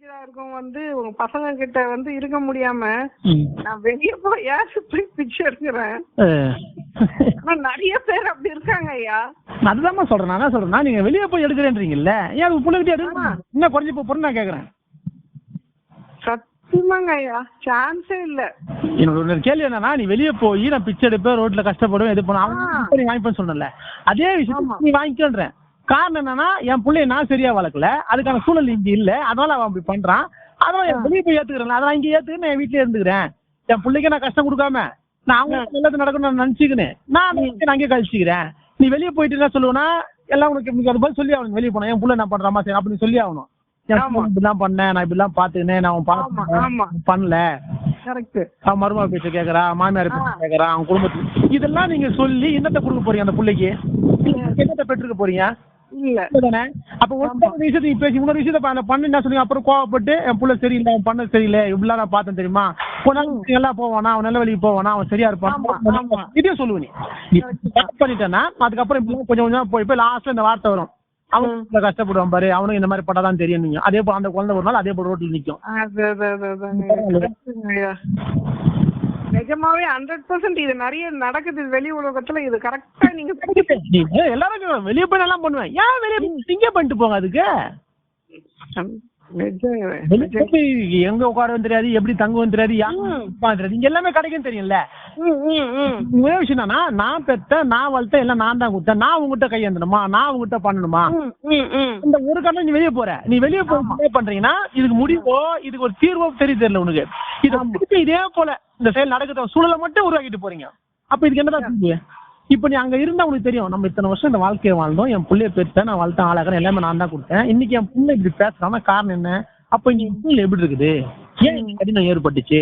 டீனேஜரா இருக்கும் வந்து உங்க பசங்க கிட்ட வந்து இருக்க முடியாம. நான் வெளிய போய் போய் பிச்சை எடுக்கிறேன் நிறைய பேர் அப்படி இருக்காங்க ஐயா. அதுதாம்மா சொல்றேன் நான் என்ன சொல்றேன்னா நீங்க வெளியே போய் எடுக்கிறேன்றீங்கல்ல? ஏன் அது பிள்ளைகிட்டே எடுக்க ஆமா. இன்னும் குறைஞ்சி போறேன்னு நான் கேக்குறேன். சத்தியமாங்க ஐயா சான்ஸே இல்ல. என்னோட ஒரு கேள்வி என்னன்னா நீ வெளியே போய் நான் பிச்சை எடுப்பேன் ரோட்ல கஷ்டப்படுவேன் இது பண்ண ஆ. அவன் வாங்கிப்பேன்னு சொன்னல அதே. விஷயம் நீ வாங்கிக்கன்றேன். காரணம் என்னன்னா என் பிள்ளைய நான் சரியா வளர்க்கல. அதுக்கான சூழல் இங்க இல்ல. அதனால அவன் அப்படி பண்றான். அதனால என் வெளியே போய் ஏத்துக்கிறேன். அதனால இங்க ஏத்துக்கிறேன் நான் என் வீட்லயே இருந்துக்கிறேன். என் பிள்ளைக்கு நான் கஷ்டம் கொடுக்காம நான் அவங்க நல்லது நடக்கணும்னு நான் நினைச்சுக்கினேன் நான் நான் அங்கேயே கழிச்சுக்கிறேன். நீ வெளியே போயிட்டு என்ன சொல்லுவேன்னா எல்லாம் உனக்கு அது பதில் சொல்லி ஆகணும். வெளியே போனா என் புள்ள நான் பண்றாமா சரி அப்படின்னு சொல்லி ஆகணும். இப்படிலாம் பண்ணேன் நான் இப்படிலாம் பாத்துக்கினேன் நான். பார்த்து பண்ணல. கரெக்ட் அவன் மருமக பேச்ச கேக்குறா மாமியார் பேச்ச. கேக்குறான் அவன் குடும்பத்துக்கு இதெல்லாம் நீங்க சொல்லி என்னத்த கொடுக்க போறீங்க அந்த பிள்ளைக்கு? நீங்க என்னத்த பெற்றுக்க போறீங்க? இல்ல. தானே அப்ப ஒரு ஒரு விஷயத்தை நீங்க பேசி இன்னொரு விஷயத்த பண்ணு என்ன சொன்னீங்க அப்புறம் கோவப்பட்டு என் புள்ள சரியில்லை அவன் பண்ண சரியில்லை இப்படிலாம் நான் பார்த்தேன் தெரியுமா? கொஞ்ச நாள் போவானா அவன் நல்ல வழிக்கு போவானா அவன் சரியா இருப்பான். ஆமா. இதையும் சொல்லுவ நீ. பண்ணிட்டேன்னா அதுக்கப்புறம் இப்படி கொஞ்சம் கொஞ்சம் போய் போய் லாஸ்ட்ல இந்த வார்த்தை வரும். அவன் கஷ்டப்படுவான் பாரு அவனுக்கு இந்த மாதிரி பட்டாதான் தெரியும் நீங்க. அதே போல அந்த குழந்தை ஒரு நாள் அதே போல ரோட்ல நிக்கும். நிஜமாவே ஹண்ட்ரட் பர்சன்ட் இது நிறைய நடக்குது வெளி உலகத்துல. இது கரெக்டா நீங்க எல்லாரும் வெளியே போய் நல்லா பண்ணுவேன். ஏன் வெளியே இங்கே பண்ணிட்டு போங்க அதுக்கு? எங்க உட்காரவும் தெரியாது எப்படி தங்கவும் தெரியாது தெரியாது. இங்க எல்லாமே கிடைக்கும் தெரியும்ல. ஒரே விஷயம் என்னன்னா நான் பெத்த நான் வளர்த்த எல்லாம் நான் தான் கொடுத்தேன். நான் உங்ககிட்ட கையேந்தணுமா நான் உங்ககிட்ட பண்ணணுமா. இந்த ஒரு கண்ணம் நீ வெளியே போற. நீ வெளியே போய் பண்றீங்கன்னா இதுக்கு முடிவோ இதுக்கு ஒரு தீர்வோ தெரிய தெரியல உனக்கு. இது இதே போல இந்த செயல் நடக்கிற சூழலை மட்டும் உருவாக்கிட்டு போறீங்க. அப்ப இதுக்கு என்னதான் இப்ப நீ அங்க இருந்தா உனக்கு தெரியும். நம்ம இத்தனை வருஷம் இந்த வாழ்க்கையை வாழ்ந்தோம். என் பிள்ளைய பெற்றேன் நான் வளர்த்தேன் ஆளாகிறேன். எல்லாமே நான் தான் கொடுத்தேன். இன்னைக்கு என் பிள்ளை இப்படி பேசுறான காரணம் என்ன? அப்ப இன்னைக்கு பிள்ளை எப்படி இருக்குது? ஏன் இந்த கடினம் ஏற்பட்டுச்சு.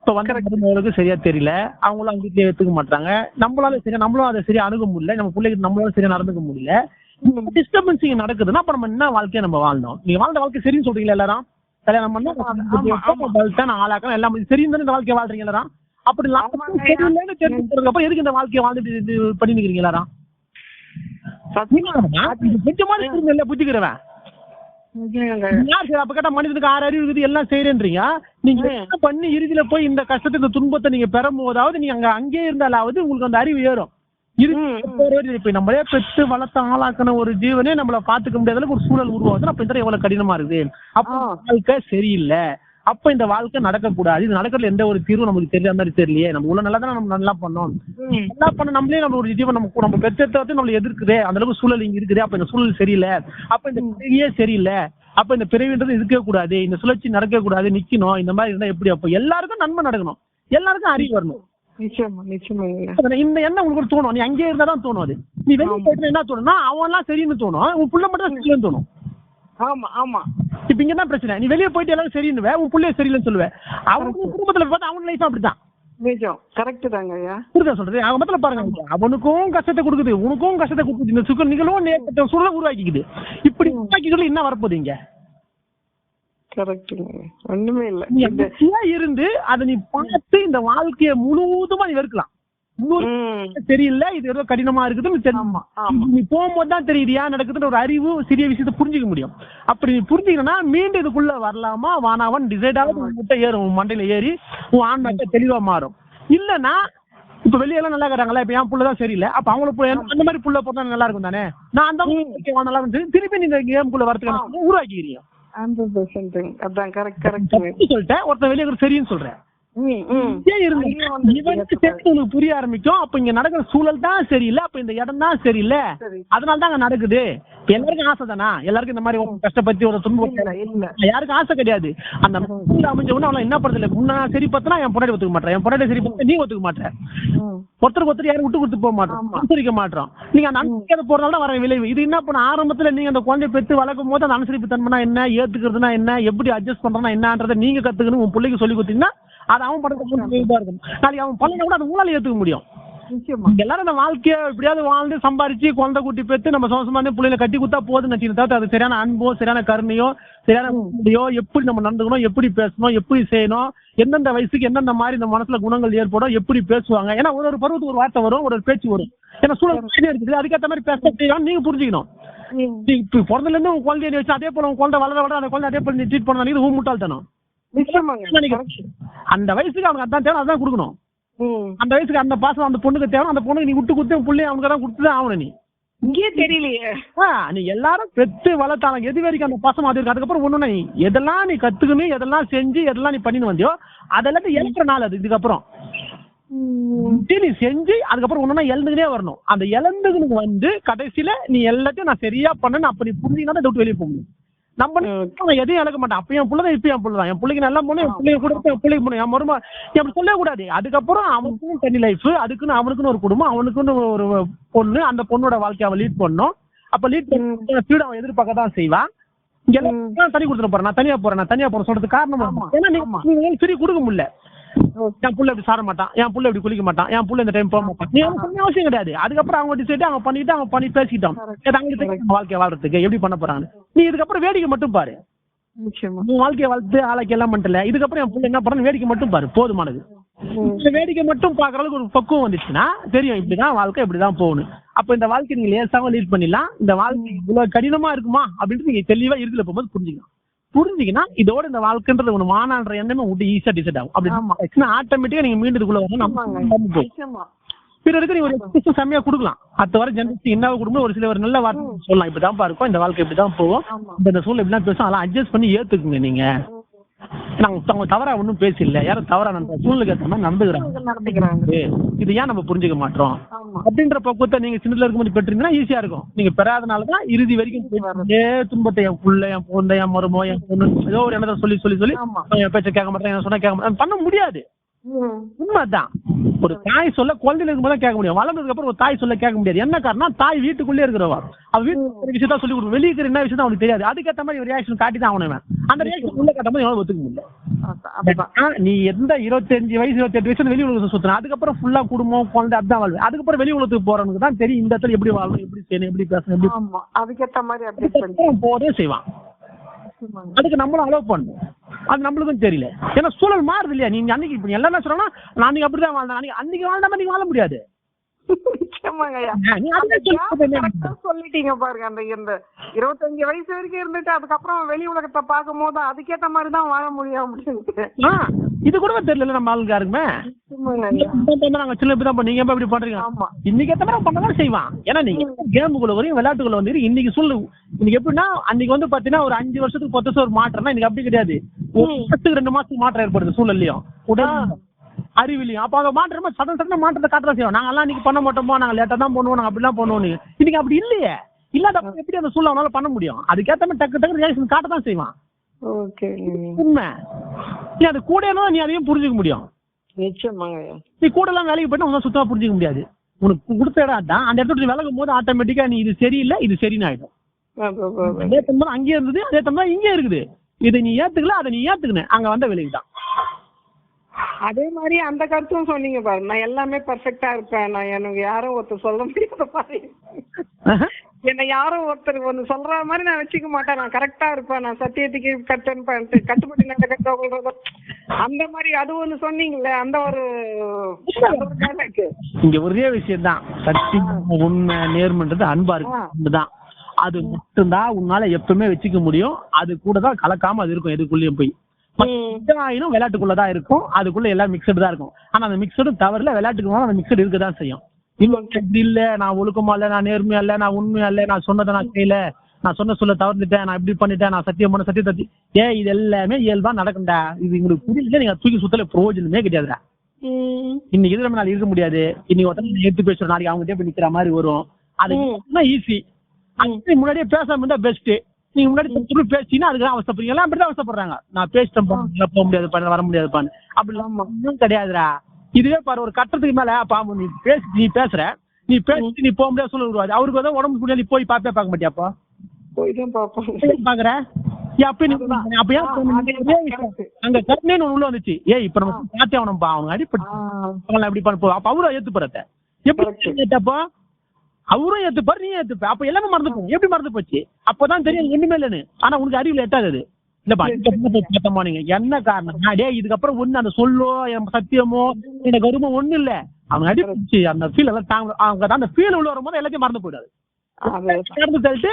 இப்ப வந்த மருமகளுக்கு சரியா தெரியல. அவங்களும் அவங்க வீட்டுல ஏத்துக்க மாட்டாங்க நம்மளால சரியா நம்மளும் அதை சரியா அணுக முடியல. நம்ம பிள்ளைக்கு நம்மளால சரியா நடந்துக்க முடியல. டிஸ்டர்பன்ஸ் இங்க நடக்குதுன்னா அப்ப நம்ம என்ன வாழ்க்கையை நம்ம வாழ்ந்தோம்? நீங்க வாழ்ந்த வாழ்க்கை சரின்னு சொல்றீங்களா எல்லாரும்? கல்யாணம் பண்ணா ஆளாக்கிறேன். எல்லாம் சரின்னு தானே இந்த வாழ்க்கையை வாழ்றீங்க எல்லாரும்? அப்படி லாபம் தெரிஞ்சதுக்கு அப்புறம் எதுக்கு இந்த வாழ்க்கையை வாழ்ந்துட்டு இது பண்ணி நிக்கிறீங்க எல்லாரும் சத்தியமா. கொஞ்சம் மாதிரி இல்ல சரி? அப்ப கேட்டா மனிதனுக்கு ஆறு அறிவு இருக்குது எல்லாம் செய்யறேன்றீங்க நீங்க என்ன பண்ணி இறுதியில போய் இந்த கஷ்டத்தை இந்த துன்பத்தை நீங்க பெறும் போதாவது நீங்க அங்க அங்கேயே இருந்தாலாவது உங்களுக்கு அந்த அறிவு ஏறும். இப்ப நம்மளே பெற்று வளர்த்த ஆளாக்கின ஒரு ஜீவனே நம்மள பாத்துக்க முடியாத ஒரு சூழல் உருவாகுது அப்ப இந்த எவ்வளவு கடினமா இருக்குது? அப்ப. வாழ்க்கை சரியில்லை. அப்ப இந்த வாழ்க்கை நடக்கக்கூடாது. இது நடக்கிறதுல எந்த ஒரு தீர்வும் நமக்கு தெரியாத மாதிரி தெரியலையே. நம்ம உள்ள நல்லா தான் நம்ம நல்லா பண்ணோம். நல்லா பண்ண நம்மளே நம்ம ஒரு ஜீவன் நம்ம நம்ம பெற்றெடுத்த வந்து நம்மள எதிர்க்குதே. அந்த அளவுக்கு சூழல் இங்க இருக்குது. அப்ப இந்த சூழல் சரியில்லை. அப்ப இந்த பிறவியே சரியில்லை. அப்ப இந்த பிறவின்றது இருக்கவே கூடாது இந்த சுழற்சி நடக்கவே கூடாது நிக்கணும். இந்த மாதிரி இருந்தா எப்படி? அப்ப எல்லாருக்கும் நன்மை நடக்கணும். எல்லாருக்கும் அறிவு வரணும். இந்த எண்ணம் உங்களுக்கு தோணும்? நீ அங்கேயே இருந்தா தான் தோணும் அது. நீ வெளியே போயிட்டு என்ன தோணும்னா அவன் எல்லாம் சரின்னு தோணும். உன் புள்ள மட்டும் தான் தோணும். ஆமா ஆமா. இப்ப இங்க தான் பிரச்சனை. நீ வெளியே போயிட்டு எல்லாரும் சரின்னு உன் புள்ளைய சரியில்லைன்னு சொல்லுவேன் அவங்க குடும்பத்துல பார்த்தா அவங்க லைஃப் அப்படித்தான். நிஜம். கரெக்ட் தாங்க ஐயா. புரியுதா சொல்றது? அவங்க மத்தில பாருங்க அவனுக்கும் கஷ்டத்தை கொடுக்குது உனக்கும் கஷ்டத்தை கொடுக்குது. இந்த சுகம் நீங்களும் நேர்பட்ட சூழலை உருவாக்கிக்குது. இப்படி உருவாக்கிக்கிறது என்ன வரப்போகுது இங்க? கரெக்ட்டுங்க ஒண்ணுமே இல்ல. இருந்து அதை நீ பார்த்து இந்த வாழ்க்கைய முழுவதுமா நீ வெறுக்கலாம். சரியில்லை இது ஏதோ கடினமா இருக்குதுன்னு தெரியும் ஆமா ஆமா. நீ போகும்போது தான் தெரியுது. ஏன் நடக்குதுன்னு ஒரு அறிவு சிறிய விஷயத்தை புரிஞ்சுக்க முடியும். அப்படி நீ புரிஞ்சுக்கணும்னா மீண்டும் இதுக்குள்ள வரலாமா வானாவன் டிசைட் ஆகுது உன் முட்டை ஏறும். உன் மண்டையில ஏறி உன் ஆன்மாக்க தெளிவா மாறும். இல்லனா இப்ப வெளியெல்லாம் நல்லா இருக்கிறாங்களா? இப்ப என் புள்ள தான் சரியில்லை. அப்ப அவங்கள புள்ள அந்த மாதிரி புள்ள போட்டா நல்லா இருக்கும் தானே? நான் அந்த நல்லா இருந்து திருப்பி நீ இந்த கேமுக்குள்ள வரதுக்கு உருவாக்கிக்கிறீங்க. சொல்லிட்டேன். ஒருத்தன் வெளியே சரின்னு சொல்றேன். இவனுக்கு புரிய ஆரம்பிக்கும். அப்ப இங்க நடக்கிற சூழல் தான் சரியில்லை. அப்ப இந்த இடம் தான் சரியில்லை. சரி. அதனால தான் அங்க நடக்குது. எல்லாருக்கும் ஆசை தானா? எல்லாருக்கும் இந்த மாதிரி ஒரு கஷ்டப்பட்டு ஒரு துன்பம் யாருக்கும் ஆசை கிடையாது. அந்த அமைஞ்ச உடனே அவன் என்ன பண்றது முன்ன சரி பார்த்தனா என் பொண்டாட்டி ஒத்துக்க மாட்டேன் என் பொண்டாட்டி சரி பார்த்தா நீ ஒத்துக்க மாட்டேன் ஒருத்தருக்கு ஒருத்தர் யாரும் விட்டு கொடுத்து போக மாட்டோம். அனுசரிக்க மாட்டோம். நீங்க அந்த அனுசரிக்காத போறதால தான் வர விளைவு. இது என்ன பண்ண? ஆரம்பத்துல நீங்க அந்த குழந்தைய பெற்று வளர்க்கும் போது அந்த அனுசரிப்பு தன்மைனா என்ன? ஏத்துக்கிறதுனா என்ன? எப்படி அட்ஜஸ்ட் பண்றதுனா என்னன்றதை நீங்க கத்துக்கணும். உன் பிள்ளைக்கு சொல்லி கொடுத்தீங்கன்னா அது அவன் படத்துக்கு இதா இருக்கும் நாளைக்கு அவன் பண்ண கூட அதை உங்களால ஏத்துக்க முடியும். எல்லாரும் இந்த வாழ்க்கைய எப்படியாவது வாழ்ந்து சம்பாரிச்சு குழந்தை குட்டி பெற்று நம்ம சோசமா இருந்து பிள்ளைகளை கட்டி கொடுத்தா போதும் நினைச்சு அது சரியான அன்போ சரியான கருணையோ சரியான முடியோ எப்படி நம்ம நடந்துக்கணும் எப்படி பேசணும் எப்படி செய்யணும் எந்தெந்த வயசுக்கு எந்தெந்த மாதிரி இந்த மனசுல குணங்கள் ஏற்படும் எப்படி பேசுவாங்க. ஏன்னா ஒரு ஒரு பருவத்துக்கு ஒரு வார்த்தை வரும் ஒரு ஒரு பேச்சு வரும். ஏன்னா சூழல் இருக்குது. அதுக்கேற்ற மாதிரி பேச செய்யணும் நீங்க புரிஞ்சுக்கணும். பிறந்தல இருந்து உன் குழந்தைய வச்சு அதே போல உன் குழந்தை வளர வளர அந்த குழந்தை அதே போல நீ ட்ரீட் பண்ண உன் முட்டாள்தனம். அந்த வயசுக்கு அவனுக்கு அதான் தேவை அதான் கொடுக்கணும். அந்த வயசுக்கு அந்த பாசம் அந்த பொண்ணுக்கு தேவை அந்த பொண்ணுக்கு நீ விட்டு கொடுத்து பிள்ளைய அவனுக்கு தான் கொடுத்து ஆகணும் நீ. இங்கேயே தெரியலையே. நீ எல்லாரும் பெத்து வளர்த்தாலும் எது வரைக்கும் அந்த பாசம் அது இருக்கு? அதுக்கப்புறம் ஒண்ணு நீ எதெல்லாம் நீ கத்துக்கணும் எதெல்லாம் செஞ்சு எதெல்லாம் நீ பண்ணின்னு வந்தியோ அதெல்லாம் இழக்கிற நாள் அது. இதுக்கப்புறம். நீ செஞ்சு அதுக்கப்புறம் ஒண்ணுனா இழந்துக்கிட்டே வரணும். அந்த இழந்துக்கு வந்து கடைசியில நீ எல்லாத்தையும் நான் சரியா பண்ணேன்னு அப்ப நீ புரிஞ்சிங்கன்னா தான் விட்டு வெளியே போக முடியும். நம்ம எதையும் இழக்க மாட்டேன் அப்ப என் பிள்ளை இப்ப என் பிள்ளை தான் என் பிள்ளைக்கு நல்லா போகணும் என் பிள்ளைங்க கூட இருப்பேன், என் பிள்ளைக்கு போகணும் என் மருமா அப்படி சொல்லவே கூடாது. அதுக்கப்புறம் அவனுக்கும் தனி லைஃப் அதுக்குன்னு அவனுக்குன்னு ஒரு குடும்பம் அவனுக்குன்னு ஒரு பொண்ணு அந்த பொண்ணோட வாழ்க்கையை அவன் லீட் பண்ணணும். அப்ப லீட் பண்ண ஸ்பீட் அவன் எதிர்பார்க்க தான் செய்வான். தனி கொடுத்துட்டு போறேன். நான் தனியா போறேன். நான் தனியா போறேன். சொல்றதுக்கு காரணம். ஏன்னா. நீங்க ஃப்ரீ கொடுக்க முடியல. என் புள்ள இப்படி சாட மாட்டான். என் புள்ள இப்படி குளிக்க மாட்டான். என் புள்ள இந்த டைம் போக மாட்டான். நீ அவசியம் கிடையாது. அதுக்கப்புறம் அவங்க டிசைட் அவங்க பண்ணிட்டு அவங்க பண்ணி பேசிக்கிட்டோம் Correct. ஏன்னா அவங்க தெரியும் வாழ்க்கை வாழ்றதுக்கு எப்படி பண்ண போறாங்க நீ இதுக்கப்புறம் வேடிக்கை மட்டும் பாரு. உன் வாழ்க்கையை வளர்த்து ஆளாக்கி எல்லாம் பண்ணல இதுக்கப்புறம் என் புள்ள என்ன பண்ணணும் வேடிக்கை மட்டும் பாரு. போதுமானது. வேடிக்கை மட்டும் பாக்குற அளவுக்கு ஒரு பக்குவம் வந்துச்சுன்னா தெரியும் இப்படிதான் வாழ்க்கை இப்படிதான் போகணும் அப்ப இந்த வாழ்க்கை நீங்க லேசாவும் லீட் பண்ணிடலாம். இந்த வாழ்க்கை இவ்வளவு கடினமா இருக்குமா அப்படின்ட்டு நீங்க தெளிவா இறுதியில போகும்போது புரிஞ்சுக்கலாம். புரிஞ்சுக்கினா இதோட இந்த வாழ்க்கைன்றது ஒண்ணு மானான்ற எண்ணமே விட்டு ஈஸியா டிசைட் ஆகும். அப்படி ஆட்டோமேட்டிக்கா நீங்க மீண்டும் இதுக்குள்ள வரணும். நம்ம பிறருக்கு நீ ஒரு எக்ஸ்பிரஷன் செம்மையா கொடுக்கலாம். அடுத்த வர ஜெனரேஷன் என்ன கொடுக்கணும் ஒரு சில ஒரு நல்ல வார்த்தை சொல்லலாம். இப்படிதான் இருக்கும் இந்த வாழ்க்கை இப்படிதான் போகும். ஆமா. இந்த சூழ்நிலை இப்படிலாம் பேசும். அதெல்லாம் அட்ஜஸ்ட் பண்ணி ஏத்துக்குங்க நீங்க. நாங்க அவங்க தவறா ஒன்றும் பேசல யாரும் தவறா நடந்த சூழ்நிலைக்கு ஏற்ற மாதிரி நடந்துக்கிறாங்க. இது ஏன் நம்ம புரிஞ்சுக்க மாட்டோம்? அப்படின்ற பக்குவத்தை நீங்க சின்னதுல இருக்கும்போது பெற்றிருந்தீங்கன்னா ஈஸியா இருக்கும். நீங்க பெறாதனால தான் இறுதி வரைக்கும் ஏ துன்பத்தை என் புள்ள என் பொண்ணு என் மருமோ என் பொண்ணு ஏதோ ஒரு எண்ணத்தை சொல்லி சொல்லி சொல்லி பேச்ச கேட்க மாட்டேன் என்ன சொன்னா கேட்க மாட்டேன். பண்ண முடியாது. உண்மைதான். ஒரு தாய் சொல்ல குழந்தைல இருக்கும்போது கேட்க முடியும். வளர்ந்ததுக்கு அப்புறம் ஒரு தாய் சொல்ல கேட்க முடியாது. என்ன காரணம் தாய் வீட்டுக்குள்ளே இருக்கிறவா. அவ வீட்டுக்கு ஒரு விஷயத்த சொல்லி கொடுக்கும் வெளியே இருக்கிற என்ன விஷயம் அவனுக்கு தெரியாது. அதுக்கேற்ற மாதிரி ஒரு ரியாக்ஷன் காட்டி தான் அவனுவன் அந்த ரியாக்ஷன் உள்ள காட்டும் போது எவ்வளவு ஒத்துக்க முடியல. நீ எந்த இருபத்தஞ்சு வயசு இருபத்தெட்டு வயசு வெளி உலகத்தை சுத்தின? அதுக்கப்புறம் ஃபுல்லா குடும்பம் குழந்தை அதுதான் வாழ்வு. அதுக்கப்புறம் வெளி உலகத்துக்கு போறவனுக்கு தான் தெரியும் இந்த இடத்துல எப்படி வாழணும் எப்படி செய்யணும் எப்படி பேசணும் எப்படி ஆமா. அதுக்கேத்த மாதிரி போதே செய்வான். அதுக்கு நம்மளும் அலோவ் பண்ணணும். அது நம்மளுக்கும் தெரியல. ஏன்னா சூழல் மாறுது இல்லையா? நீங்க அன்னைக்கு இப்ப எல்லாம் சொல்றோம்னா நான் அன்னைக்கு அப்படிதான் வாழ்ந்தேன். அன்னைக்கு அன்னைக்கு வாழ்ந்த மாதிரி வாழ முடியாது. சொல்லிட்டீங்க பாருங்க. அந்த இந்த இருபத்தஞ்சு வயசு வரைக்கும் இருந்துட்டு அதுக்கப்புறம் வெளி உலகத்தை பார்க்கும் போது அதுக்கேத்த மாதிரி தான் வாழ முடியும் அப்படின்ட்டு ஆ, இது கூட தெரியல நம்ம ஆளுங்க யாருக்குமே. நாங்க சின்ன இப்படி தான் நீங்க இப்படி பண்றீங்க? இன்னைக்கு ஏத்த மாதிரி பண்ணதான் செய்வான். ஏன்னா நீங்க கேமுக்குள்ள வரையும் விளையாட்டுக்குள்ள வந்து இன்னைக்கு சூழ்நிலை இன்னைக்கு எப்படின்னா அன்னைக்கு வந்து பாத்தீங்கன்னா ஒரு அஞ்சு வருஷத்துக்கு பத்து வருஷம் ஒரு மாற்றம்னா இன்னைக்கு அப்படி கிடையாது. ஒரு வருஷத்துக்கு ரெண்டு மாசத்துக்கு மாற்றம் ஏற்படுது சூழல்லையும். உடல் அறிவிலையும். அப்ப அந்த மாற்றமா சடன் சடன் மாற்றத்தை காட்டதான் செய்வோம் நாங்கெல்லாம் இன்னைக்கு பண்ண மாட்டோமோ நாங்க லேட்டா தான் பண்ணுவோம் நாங்க அப்படிலாம் பண்ணுவோம் நீங்க இன்னைக்கு அப்படி இல்லையே. இல்லாத எப்படி அந்த அவனால பண்ண முடியும்? அதுக்கேத்த மாதிரி டக்கு டக்கு ரியாக்ஷன் காட்ட தான் செய்வான். உண்மை. நீ அது கூட நீ அதையும் புரிஞ்சுக்க முடியும். நிச்சயமாங்க. நீ கூட எல்லாம் வேலைக்கு போயிட்டு உன்னால சுத்தமா புரிஞ்சுக்க முடியாது. உனக்கு கொடுத்த இடம் தான் அந்த இடத்துல விலகும் போது ஆட்டோமேட்டிக்கா நீ இது சரியில்லை இது சரின்னு ஆயிடும். அது, தம்பரம் அங்கேயே இருந்தது அதே தம்பரம் இங்கே இருக்குது. இதை நீ ஏத்துக்கல அதை நீ ஏத்துக்கணும் அங்க வந்த விலைக்கு தான். அதே மாதிரி அந்த கருத்தும் சொன்னீங்க பாரு நான் எல்லாமே பெர்ஃபெக்டா இருப்பேன். நான் எனக்கு யாரும் ஒருத்தர் சொல்ல முடியாத பாரு என்னை யாரும் ஒருத்தர் ஒன்று சொல்ற மாதிரி நான் வச்சுக்க மாட்டேன். நான் கரெக்டா இருப்பேன். நான் சத்தியத்துக்கு கட்டன் பண்ணிட்டு கட்டுப்பட்டு நடக்கிறவங்களோட அந்த மாதிரி அது ஒன்று சொன்னீங்கல்ல அந்த ஒரு. இங்க ஒரே விஷயம் தான் சத்தியம் உண்மை நேர்மன்றது அன்பா இருக்கு. அன்புதான். அது மட்டும்தான் உன்னால எப்பவுமே வச்சுக்க முடியும். அது கூட தான் கலக்காம அது இருக்கும் எதுக்குள்ளேயும் போய். ஆயினும் விளையாட்டுக்குள்ள தான் இருக்கும். அதுக்குள்ள எல்லாம் மிக்சடு தான் இருக்கும். ஆனா அந்த மிக்சடும் தவறுல விளையாட்டுக்கு அந்த மிக்சடு இருக்க தான் செய்யும். இன்னும் இப்படி இல்ல. நான் ஒழுக்கமா இல்ல நான் நேர்மையா இல்ல நான் உண்மையா இல்ல நான் சொன்னதை நான் செய்யல. நான் சொன்ன சொல்ல தவறுந்துட்டேன் நான் இப்படி பண்ணிட்டேன் நான் சத்தியம் பண்ண சத்தியம் தத்தி ஏ இது எல்லாமே இயல்பா நடக்கும்டா. இது உங்களுக்கு புரியல நீங்க தூக்கி சுத்தல பிரயோஜனமே கிடையாதுடா. இன்னைக்கு இதுல நாள் இருக்க முடியாது. இன்னைக்கு ஒருத்தர் எடுத்து பேசுற நாளைக்கு அவங்க போய் நிக்கிற மாதிரி வரும். அது ஈஸி அது முன்னாடியே பேசாம இருந்தா பெஸ்ட் நீங்க முன்னாடி திருப்பி பேசினா அதுக்கு அவசரப்படுறீங்க எல்லாம் அப்படிதான் அவசரப்படுறாங்க நான் பேசிட்டேன் போக முடியாது பண்ண வர முடியாதுப்பான்னு. அப்படி ஒன்றும் கிடையாதுடா. இதுவே பாரு ஒரு கட்டத்துக்கு மேல பாம்பு நீ பேசி நீ பேசுற. நீ பேசி நீ போக முடியாது சொல்ல விடுவாது அவருக்கு வந்து உடம்பு முடியாது நீ போய் பாப்பே பார்க்க மாட்டியாப்பா போய் தான் பார்ப்போம் பாக்குற. அங்க ஒண்ணு உள்ள வந்துச்சு. ஏய் இப்ப நம்ம பார்த்தே அவனப்பா அவனுக்கு அடிப்பட்டு அப்படி பண்ண அப்ப அவரும் ஏத்துப்பாரத்த எப்படி ஏத்தப்போ அவரும் ஏத்துப்பாரு நீ ஏத்துப்ப. அப்ப எல்லாமே மறந்து போகும். எப்படி மறந்து போச்சு? அப்பதான் தெரியும் ஒண்ணுமே இல்லைன்னு ஆனா உனக்கு அறிவுல எட்டாது இல்லப்பா பார்த்தோமா நீங்க. என்ன காரணம்? இதுக்கப்புறம் ஒண்ணு அந்த சொல்லோ என் சத்தியமோ இந்த கருமோ ஒண்ணு இல்ல. அவங்க அடிப்பிச்சு அந்த ஃபீல் எல்லாம் தாங்க அவங்க அந்த ஃபீல் உள்ள வரும்போது எல்லாத்தையும் மறந்து போயிடாது கடந்து தள்ளிட்டு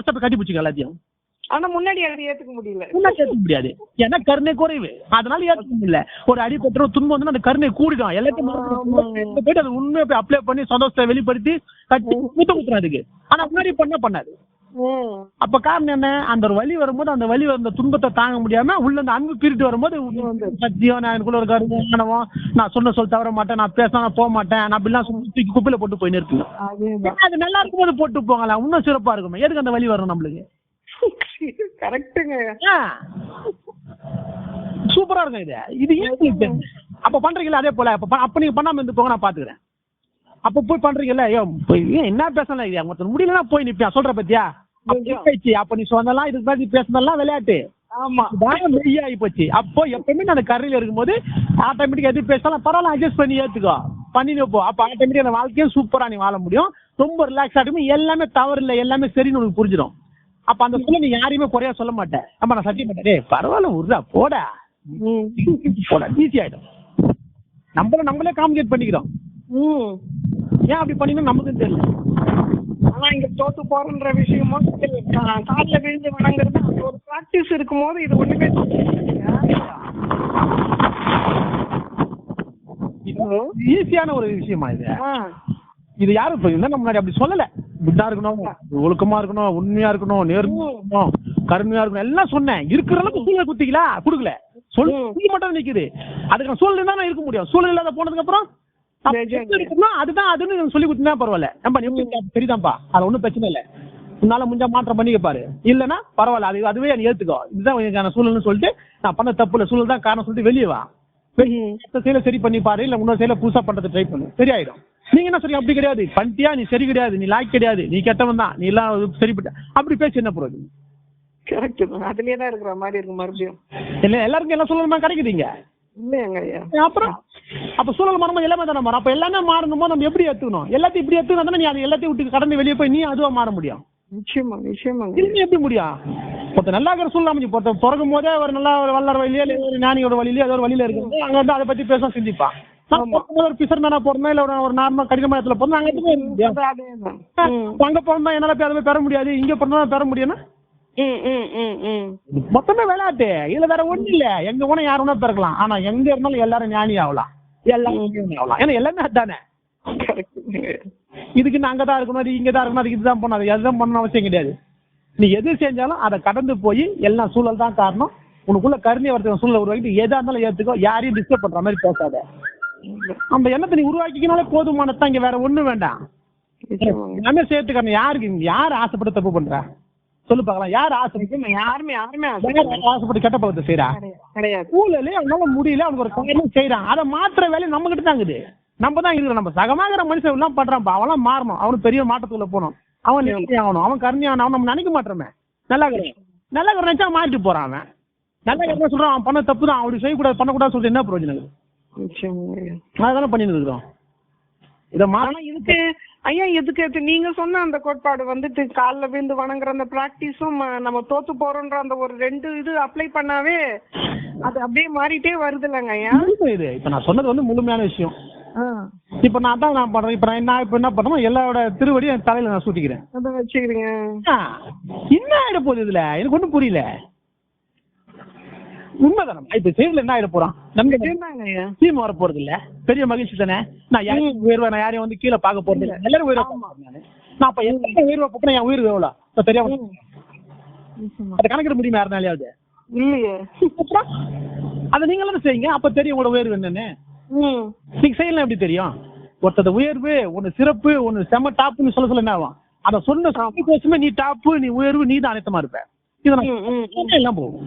ஸ்டெப் கட்டி பிடிச்சிக்க எல்லாத்தையும். ஆனா முன்னாடி அதை ஏத்துக்க முடியல. முன்னாடி ஏத்துக்க முடியாது. ஏன்னா கருணை குறைவு. அதனால ஏத்துக்க முடியல. ஒரு அடிபட்டு ஒரு துன்பம் வந்து அந்த கருணை கூடிடும். எல்லாத்தையும் போயிட்டு அது உண்மையை போய் அப்ளை பண்ணி சந்தோஷத்தை வெளிப்படுத்தி கட்டி மூத்த குத்துறோம் அதுக்கு. ஆனா முன்னாடி பண்ண பண்ணாது. அப்ப காரணம் என்ன? அந்த ஒரு வலி வரும்போது அந்த வலி வந்த துன்பத்தை தாங்க முடியாம உள்ள அந்த அன்பு பிரிட்டு வரும்போது சத்தியம் நான் எனக்குள்ள ஒரு கருமானவம் நான் சொன்ன சொல் தவற மாட்டேன் நான் பேச நான் போக மாட்டேன் நான் அப்படிலாம் தூக்கி குப்பையில போட்டு போய் நிறுத்துங்க அதேதான். அது நல்லா இருக்கும்போது போட்டு போங்களா இன்னும் சிறப்பா இருக்கும். எதுக்கு அந்த வலி வரும் நம்மளுக்கு? கரெக்டுங்க. சூப்பரா இருக்கும் இது. இது ஏன்? அப்ப பண்றீங்களா அதே போல அப்ப அப்ப நீங்க பண்ணாம இருந்து போங்க நான் பாத்துக்கிறேன். அப்ப போய் பண்றீங்கல்ல ஐயோ ஏன் என்ன பேசலாம் இது? ஒருத்தர் முடியலன்னா போய் நிப்பியா சொல்ற பத்தியா? போயிடுச்சு. அப்ப நீ சொன்னலாம் இதுக்கு முன்னாடி பேசுனதெல்லாம் விளையாட்டு. ஆமா. தானம் வெளியாகி போச்சு. அப்போ எப்பவுமே நான் கரையில இருக்கும்போது ஆட்டோமேட்டிக்கா எது பேசலாம் பரவாயில்ல அட்ஜஸ்ட் பண்ணி ஏத்துக்கோ. பண்ணி போ. அப்ப ஆட்டோமேட்டிக்கா வாழ்க்கையும் சூப்பரா நீ வாழ முடியும். ரொம்ப ரிலாக்ஸ் எல்லாமே தவறு இல்லை எல்லாமே சரின்னு உனக்கு புரிஞ்சிடும். அப்ப அந்த சொல்ல நீ யாரையுமே குறையா சொல்ல மாட்டேன் ஆமா நான் சத்தியம் மாட்டேன் பரவாயில்ல உருடா போடா. ம். போடா ஈஸி ஆயிடும். நம்மள நம்மளே காம்ப்ளிகேட் பண்ணிக்கிறோம். ம். ஏன் அப்படி பண்ணிக்கணும் நமக்கு தெரியல. இங்க தோத்து போறன்ற விஷயமும் கா- கால்ல விழுந்து வணங்குறது அந்த ஒரு பிராக்டிஸ் இருக்கும்போது இது ஒண்ணுமே ஈஸியான ஒரு விஷயமா இது. இது யாரும் இப்ப இருந்தா நம்ம முன்னாடி அப்படி சொல்லல. குட்டா இருக்கணும் ஒழுக்கமா இருக்கணும் உண்மையா இருக்கணும் நேர்மையா இருக்கணும் கருமையா இருக்கணும் எல்லாம் சொன்னேன். இருக்கிற அளவுக்கு சூழலை குத்திக்கலா? கொடுக்கல. சொல்லு மட்டும் நிக்குது. அதுக்கு நான் சூழல் தான் இருக்க முடியும். சூழல் இல்லாத போனதுக்கு அப்புறம் அதுதான் அதுன்னு சொல்லி கொடுத்தா பரவாயில்ல. நம்ம சரிதான்ப்பா. அது ஒண்ணும் பிரச்சனை இல்ல. உன்னால முடிஞ்சா மாற்றம் பண்ணிக்க பாரு இல்லைன்னா பரவாயில்ல அது அதுவே நீ ஏத்துக்கோ. இதுதான் எனக்கான சூழல்னு சொல்லிட்டு நான் பண்ண தப்பு இல்ல சூழல் தான் காரணம் சொல்லிட்டு வெளியே வா. செயலை சரி பண்ணி பாரு இல்ல இன்னொரு செயலை புதுசா பண்றது ட்ரை பண்ணு. சரியாயிடும். நீங்க என்ன சொல்றீங்க? அப்படி கிடையாது. பண்ணிட்டியா? நீ சரி கிடையாது. நீ லாய்க் கிடையாது. நீ கெட்டவன் தான். நீ எல்லாம் சரிப்பட்ட. அப்படி பேசி என்ன போறது? கரெக்ட் அதுலயே தான் இருக்கிற மாதிரி இருக்கு மறுபடியும். இல்ல எல்லாருக்கும் எல்லாம் சொல்லணுமா கிடைக்குதுங்க அப்புறம் அப்ப சூழல் மாறும்போது எல்லாமே தானே மாறும். அப்ப எல்லாமே மாறணும் போது நம்ம எப்படி எடுத்துக்கணும் எல்லாத்தையும் இப்படி எடுத்துக்கணும் தானே நீ அது எல்லாத்தையும் விட்டு கடந்து வெளியே போய் நீ அதுவா மாற முடியும்? நிச்சயமா நிச்சயமாங்க. திரும்பி எப்படி முடியும் ஒருத்தர் நல்லா இருக்கிற சூழ்நிலை அமைஞ்சு ஒருத்தர் பிறக்கும் போதே ஒரு நல்ல ஒரு வல்லர் வழியிலே இல்ல ஒரு ஞானியோட வழியிலே ஏதோ ஒரு வழியில இருக்குது அங்க வந்து அதை பத்தி பேச சிந்திப்பான். பிறக்கும்போது ஒரு பிசர் மேனா பிறந்தா இல்ல ஒரு நார்மல் கடின மயத்துல பிறந்தா அங்க இருக்க. அங்க பிறந்தா என்னால பெற முடியாது இங்க பிறந்தா பெற முடியும்னா. மொத்தமே விளையாட்டு. இதுல வேற ஒண்ணு இல்ல. எங்க போனா யார் வேணா பிறக்கலாம் ஆனா எங்க இருந்தாலும் எல்லாரும் ஞானி ஆகலாம். எல்லாரும் ஆகலாம். ஏன்னா எல்லாமே அதானே. இதுக்கு நான் அங்கதான் இருக்கணும் அது இங்க தான் இருக்கணும் அதுக்கு இதுதான் பண்ணணும் அது எதுதான் பண்ணணும் அவசியம் கிடையாது. நீ எது செஞ்சாலும் அதை கடந்து போய் எல்லாம் சூழல் தான் காரணம். உனக்குள்ள கருணை வரதுக்கு சூழலை உருவாக்கிட்டு எதா இருந்தாலும் ஏத்துக்கோ யாரையும் டிஸ்டர்ப் பண்ற மாதிரி பேசாத. அந்த எண்ணத்தை நீ உருவாக்கிக்கினாலே போதுமானதான் இங்க வேற ஒண்ணும் வேண்டாம். எல்லாமே சேர்த்துக்கணும். யாருக்கு யார் ஆசைப்பட்டு தப்பு பண்றா? சொல்லு பார்க்கலாம். யார் ஆசை? யாருமே யாருமே ஆசை யார் ஆசைப்பட்டு கெட்ட பழக்கத்தை செய்யறா கிடையாது. கிடையாது. சூழலே அவனால முடியல அவனுக்கு ஒரு காரணம் செய்யறான் அதை மாற்ற வேலை நம்ம கிட்ட தான் இருக்குது. நம்ம தான் இருக்கிறோம். நம்ம சகமாகிற மனுஷன் எல்லாம் பண்றான்ப்பா அவன்லாம் மாறணும். அவனுக்கு பெரிய மாற்றத்துக்குள்ள போகணும். அவன் ஆகணும். அவன் கருணையாகணும் அவன் நம்ம நினைக்க மாட்டோமே. நல்லா இருக்கிறேன் நல்லா இருக்கிற நினைச்சா மாறிட்டு போறான் அவன். நல்லா இருக்கிற சொல்றான்? அவன் பண்ண தப்பு தான். அப்படி செய்யக்கூடாது பண்ணக்கூடாது சொல்லிட்டு என்ன பிரயோஜனம் இருக்குது? அதானே பண்ணிட்டு இருக்கிறோம். இதை இதுக்கு ஐயா எதுக்கு இது நீங்க சொன்ன அந்த கோட்பாடு வந்துட்டு கால்ல விழுந்து வணங்குற அந்த பிராக்டிஸும் நம்ம தோத்து போறோன்ற அந்த ஒரு ரெண்டு இது அப்ளை பண்ணாவே அது அப்படியே மாறிட்டே வருது இல்லைங்க ஐயா இது. இப்ப நான் சொன்னது வந்து முழுமையான விஷயம். இப்ப நான் தான் நான் பண்றேன். இப்ப நான் நான் இப்ப என்ன பண்றேன் எல்லாரோட திருவடியும் என் தலையில நான் சூட்டிக்கிறேன். என்ன ஆயிட போகுது இதுல? எனக்கு ஒண்ணும் புரியல. உண்மைதானே? இப்ப செய்வதில் என்ன ஆயிட போறான்? ஐயா. டீம் வர போறது இல்ல பெரிய மகிழ்ச்சி தானே? நான் யாரையும் உயர்வா நான் யாரையும் வந்து கீழே பார்க்க போறது இல்ல. எல்லாரும் உயர்வா நானு. அப்ப என்ன உயர்வா பார்க்கணும் என் உயிர் எவ்வளோ? இப்ப நிச்சயமா. அதை கணக்கிட முடியுமா யாருனாலையாவது இல்லையே. அதை நீங்களும் செய்யுங்க. அப்ப தெரியும் உங்களோட உயர்வு என்னன்னு. நீங்க செய்யலாம் எப்படி தெரியும்? ஒருத்தத உயர்வு ஒன்னு சிறப்பு ஒன்னு செம டாப்னு சொல்ல சொல்ல என்ன ஆகும்? அதை சொன்ன கோசமே நீ டாப்பு நீ உயர்வு நீ தான் அனைத்தமா இருப்ப. எல்லாம் போகும்.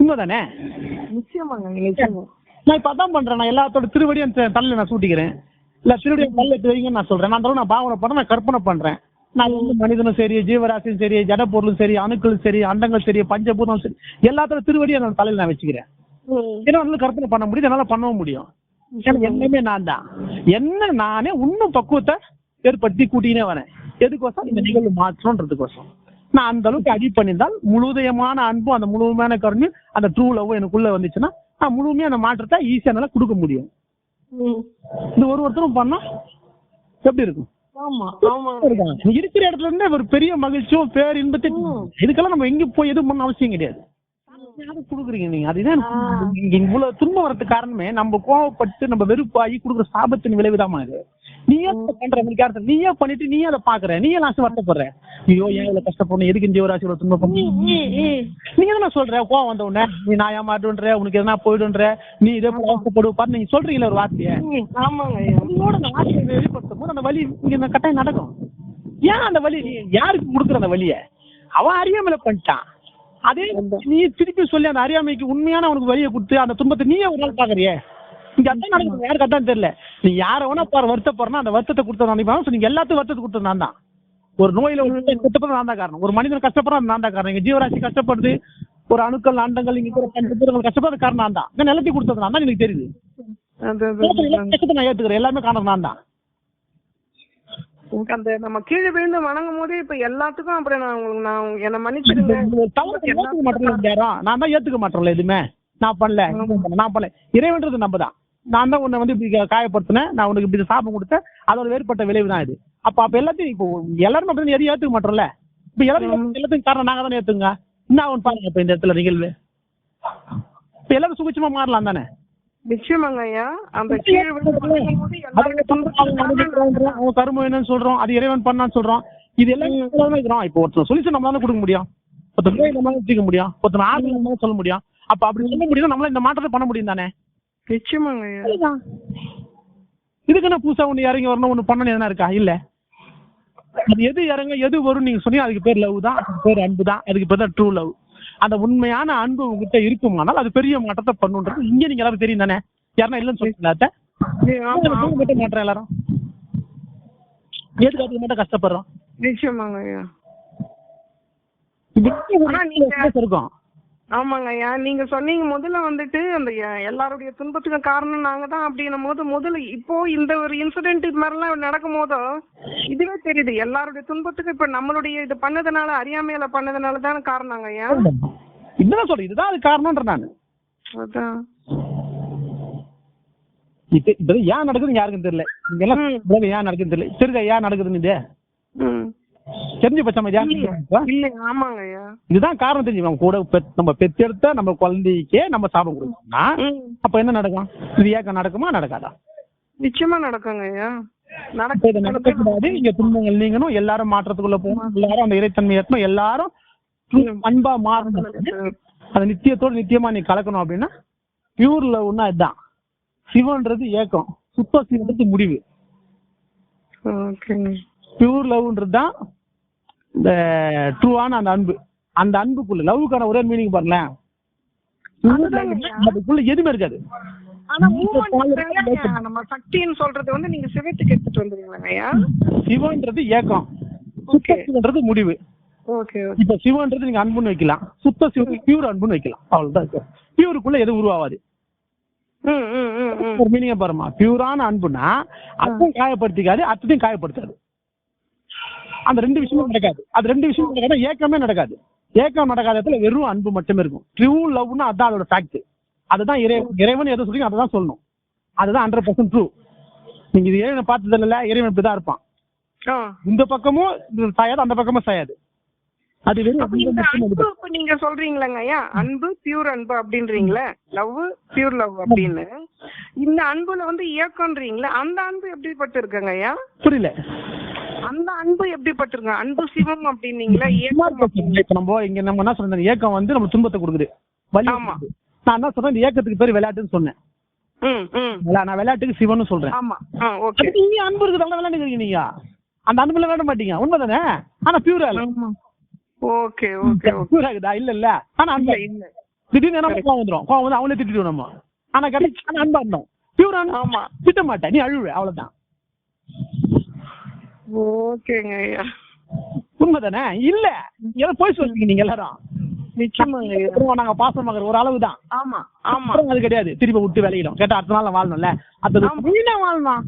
உண்மைதானே? நிச்சயமாங்க நிச்சயமா. நான் இப்ப அதான் பண்றேன். நான் எல்லாத்தோட திருவடியும் தலையில நான் சூட்டிக்கிறேன். இல்ல திருவடியும் எடுத்து வைங்கன்னு நான் சொல்றேன். நான் நான் பாவனை பண்றேன் நான் கற்பனை பண்றேன். நான் வந்து மனிதனும் சரி ஜீவராசியும் சரி ஜட பொருளும் சரி அணுக்களும் சரி அண்டங்கள் சரி பஞ்சபூதம் சரி எல்லாத்தோட திருவடியும் நான் தலையில நான் வச்சுக்கிறேன். ஏன்னா வந்து கற்பனை பண்ண முடியுது. என்னால பண்ணவும் முடியும். எல்லாமே நான் தான். என்ன நானே இன்னும் பக்குவத்தை ஏற்படுத்தி கூட்டினே வரேன். எதுக்கோசம்? இந்த நிகழ்வு மாற்றணுன்றதுக்கோசம். நான் அந்த அளவுக்கு அடி பண்ணியிருந்தால் முழுதயமான அன்பும் அந்த முழுமையான கருணையும் அந்த ட்ரூ லவ் எனக்குள்ள வந்துச்சுன்னா நான் முழுமையா அந்த மாற்றத்தை ஈஸியா என்னால கொடுக்க முடியும். இந்த ஒரு ஒருத்தரும் பண்ணா எப்படி இருக்கும்? இருக்கிற இடத்துல இருந்து ஒரு பெரிய மகிழ்ச்சியும் பேர் இன்பத்தையும் இதுக்கெல்லாம் நம்ம எங்க போய் எதுவும் பண்ண அவசியம் கிடையாது. கொடுக்குறீங்க நீங்க? அதுதான் இவ்வளவு துன்பம் வரதுக்கு காரணமே நம்ம கோவப்பட்டு நம்ம வெறுப்பாகி கொடுக்குற சாபத்தின் விளைவுதாம்மா இது நீயே பண்ற தெரியும்? நீயே பண்ணிட்டு நீயே அதை பாக்குற நீயே லாஸ்ட் வருத்தப்படுற. ஐயோ ஏன் இவ்வளவு கஷ்டப்படணும்? எதுக்கு இந்த இவ்வளவு துன்பம் பண்ணணும்? நீங்க என்ன சொல்ற? கோவம் வந்த உடனே நீ நான் ஏமாட்டுன்ற உனக்கு எதனா போயிடுன்ற நீ இதே போல அவசரப்படுவாரு நீங்க சொல்றீங்களா ஒரு வார்த்தையை. உங்களோட அந்த வார்த்தையை வெளிப்படுத்தும் போது அந்த வலி இங்க இந்த கட்டாயம் நடக்கும். ஏன் அந்த நீ யாருக்கு கொடுக்குற அந்த வலிய? அவன் அறியாமல பண்ணிட்டான். அதே நீ திருப்பி சொல்லி அந்த அறியாமைக்கு உண்மையான அவனுக்கு வலியை கொடுத்து அந்த துன்பத்தை நீயே ஒரு நாள் பாக்குறியே இங்க அதான் நடக்குது யாருக்கு அதான் தெரியல. நீ யார வேணா பாரு வருத்தப்படுறா அந்த வருத்தத்தை கொடுத்தது நினைப்பாங்க நீங்க எல்லாத்துக்கும் வருத்தத்தை கொடுத்தது நான் தான். ஒரு நோயில ஒரு கஷ்டப்படுறது நான் தான் காரணம். ஒரு மனிதன் கஷ்டப்படுறது நான் தான் காரணம். இங்க ஜீவராசி கஷ்டப்படுது. ஒரு அணுக்கள் அண்டங்கள் இங்க இருக்கிற பஞ்சபூதங்கள் கஷ்டப்படுறது காரணம் நான் தான். நான் நிலத்தி கொடுத்தது நான் தான் எனக்கு தெரியுது. கஷ்டத்தை நான் ஏத்துக்கிறேன். எல்லாமே காரணம் நான் தான். எனக்கு அந்த நம்ம கீழே விழுந்து வணங்கும் போதே இப்ப எல்லாத்துக்கும் அப்படி நான் உங்களுக்கு நான் என்ன மன்னிச்சிடுங்க. தவறு ஏத்துக்க யாரும் நான் தான் ஏத்துக்க மாட்டோம்ல எதுவுமே. நான் பண்ணல, நான் பண்ணல. இறைவன்றது நம்ம தான். நான் தான் உன்னை வந்து இப்படி காயப்படுத்தினேன். நான் உனக்கு இப்படி சாபம் கொடுத்தேன். அதோட வேறுபட்ட விளைவு தான் இது. அப்ப அப்ப எல்லாத்தையும் இப்போ எல்லாரும் வந்து எதையும் ஏத்துக்க மாட்டோம்ல? இப்ப எல்லாரும் எல்லாத்துக்கும் காரணம் நாங்க தானே ஏத்துங்க என்ன ஆகும் பாருங்க இப்ப இந்த இடத்துல நிகழ்வு. இப்ப எல்லாரும் சுபிச்சமா மாறலாம் தானே? நிச்சயமாங்க ஐயா. அந்த அவங்க கருமம் என்னன்னு சொல்றோம் அது இறைவன் பண்ணான்னு சொல்றோம். இது எல்லாம் இருக்கிறோம். இப்போ ஒருத்தர் சொல்லிச்சு நம்மளால கொடுக்க முடியும். ஒருத்தர் நோய் நம்மளால முடியும். ஒருத்தர் ஆறு நம்மளால சொல்ல முடியும். அப்ப அப்படி சொல்ல முடியும் நம்மளால இந்த மாற்றத்தை பண்ண முடியும் தானே? நிச்சயமாங்க. ஐயா இதுக்கு என்ன புதுசா ஒண்ணு இறங்கி வரணும் ஒண்ணு பண்ணணும் எதனா இருக்கா? இல்ல. அது எது இறங்க எது வரும் நீங்க சொன்னீங்க அதுக்கு பேர் லவ் தான் அதுக்கு பேர் அன்பு தான் அதுக்கு பேர் தான் ட்ரூ லவ் அந்த உண்மையான அன்பு உங்ககிட்ட இருக்குமானால் அது பெரிய மாற்றத்தை பண்ணுன்றது இங்க நீங்க எல்லாரும் தெரியும் தானே? யாருன்னா இல்லைன்னு மட்டும் மாற்றம் எல்லாரும். எதுக்கு அதுக்கு மட்டும் கஷ்டப்படுறோம்? நிச்சயமாங்க இருக்கும் ஆமாங்க ஐயா. நீங்க சொன்னீங்க முதல்ல வந்துட்டு அந்த எல்லாருடைய துன்பத்துக்கு காரணம் நாங்க தான் அப்படின்னும் போது முதல்ல இப்போ இந்த ஒரு இன்சிடென்ட் இது மாதிரிலாம் நடக்கும் போதோ இதுவே தெரியுது. எல்லாருடைய துன்பத்துக்கு இப்ப நம்மளுடைய இது பண்ணதுனால அறியாமையில பண்ணதுனால தானே காரணங்க ஐயா. இதுதான் சொல்றேன். இதுதான் அது காரணம்ன்ற நான். அதான். இப்ப ஏன் நடக்குதுன்னு யாருக்கும் தெரியல. இங்க எல்லாம் ம். உலகம் ஏன் நடக்குதுன்னு தெரியல. தெரியுதா ஏன் நடக்குதுன்னு இது. தெரிஞ்சு பச்சை மாதிரி இல்ல ஆமாங்க இதுதான் காரணம் தெரிஞ்சு நம்ம கூட நம்ம பெத்தெடுத்த நம்ம குழந்தைக்கே நம்ம சாபம் கொடுக்கணும்னா. அப்ப என்ன நடக்கும்? இது ஏக்கம் நடக்குமா? நடக்காதா? நிச்சயமா நடக்குங்க ஐயா நடக்கக்கூடாது. இங்க துன்பங்கள் நீங்கணும். எல்லாரும் மாற்றத்துக்குள்ள போகணும். எல்லாரும் அந்த இறைத்தன்மை ஏற்றணும். எல்லாரும் அன்பா மாறணும். அந்த நித்தியத்தோட நித்தியமா நீ கலக்கணும் அப்படின்னா பியூர் லவ்னா இதுதான். சிவன்றது ஏக்கம். சுத்த சிவன்றது முடிவு. பியூர் லவ்ன்றது தான் இந்த ட்ரூவான அந்த அன்பு அந்த அன்புக்குள்ள லவ்வுக்கான ஒரே மீனிங் பாருங்களேன். அதுக்குள்ள எதுவுமே இருக்காது. நம்ம சக்தின்னு சொல்றது வந்து நீங்க சிவத்துக்கு எடுத்துட்டு வந்துருங்களா சிவன்றது ஏக்கம். சுத்த சிவன்றது முடிவு. ஓகே இப்ப சிவன்றது நீங்க அன்புன்னு வைக்கலாம். சுத்த சிவன் பியூர் அன்புன்னு வைக்கலாம். அவ்வளவுதான் பியூருக்குள்ள எதுவும் உருவாகாது. ஒரு மீனிங்க பாருமா பியூரான அன்புனா அத்தையும் காயப்படுத்திக்காது அத்தையும் காயப்படுத்தாது. அந்த ரெண்டு விஷயமும் நடக்காது. அது ரெண்டு விஷயமும் நடக்காது ஏக்கமே நடக்காது. ஏக்கம் நடக்காத இடத்துல வெறும் அன்பு மட்டுமே இருக்கும். ட்ரூ லவ்னா அதான் அதோட ஃபேக்ட் அதுதான் இறை இறைவன் எதை சொல்றீங்க அதை தான் சொல்லணும். அதுதான் ஹண்ட்ரட் பர்சன்ட் ட்ரூ நீங்க இது இறைவனை பார்த்தது இல்ல இறைவன் இப்படிதான் இருப்பான். இந்த பக்கமும் சாயாது அந்த பக்கமும் சாயாது. அது வெறும் நீங்க சொல்றீங்களங்க ஐயா. அன்பு பியூர் அன்பு அப்படின்றீங்களே? லவ் பியூர் லவ் அப்படின்னு. இந்த அன்புல வந்து இயக்கம்ன்றீங்களே? அந்த அன்பு எப்படிப்பட்டு இருக்குங்க ஐயா? புரியல. அந்த அன்பு எப்படிப்பட்டிருங்க அன்பு சிவம் அப்படின்னீங்களா இயக்கம் இப்ப நம்ம இங்க நம்ம என்ன சொல்றோம் ஏக்கம் வந்து நம்ம துன்பத்தை கொடுக்குது. ஆமா. நான் என்ன சொல்றேன் இந்த ஏக்கத்துக்கு பேர் விளையாட்டுன்னு சொன்னேன். நான் விளையாட்டுக்கு சிவன்னு சொல்றேன். ஆமா. ஓகே. நீங்க அன்பு இருக்குதால விளையாண்டுக்கிறீங்க நீங்க? அந்த அன்புல விளையாட மாட்டீங்க. உண்மைதானே? ஆனா பியூரா இல்ல. ஓகே ஓகே பியூரா இருக்குதா? இல்ல இல்ல. ஆனா அன்பா இல்ல திடீர்னு என்ன கோவம் வந்துரும். கோவம் வந்து அவங்களே திட்டிடுவோம் நம்ம. ஆனா கரெக்ட் ஆனா அன்பா இருந்தோம் பியூரா ஆமா. திட்ட மாட்டேன். நீ அழுவ அவ்வளவுதான். ஓகேங்க ஐயா. உண்மைதானே இல்ல. ஏதோ போய் சொல்றீங்க நீங்க எல்லாரும். நிச்சயமாங்க நாங்க பாசமாக்குற ஒரு அளவு தான் ஆமா ஆமா. அது கிடையாது. திருப்பி விட்டு விளையிடும் கேட்டா அடுத்த நாள் வாழணும்ல. வாழணும்.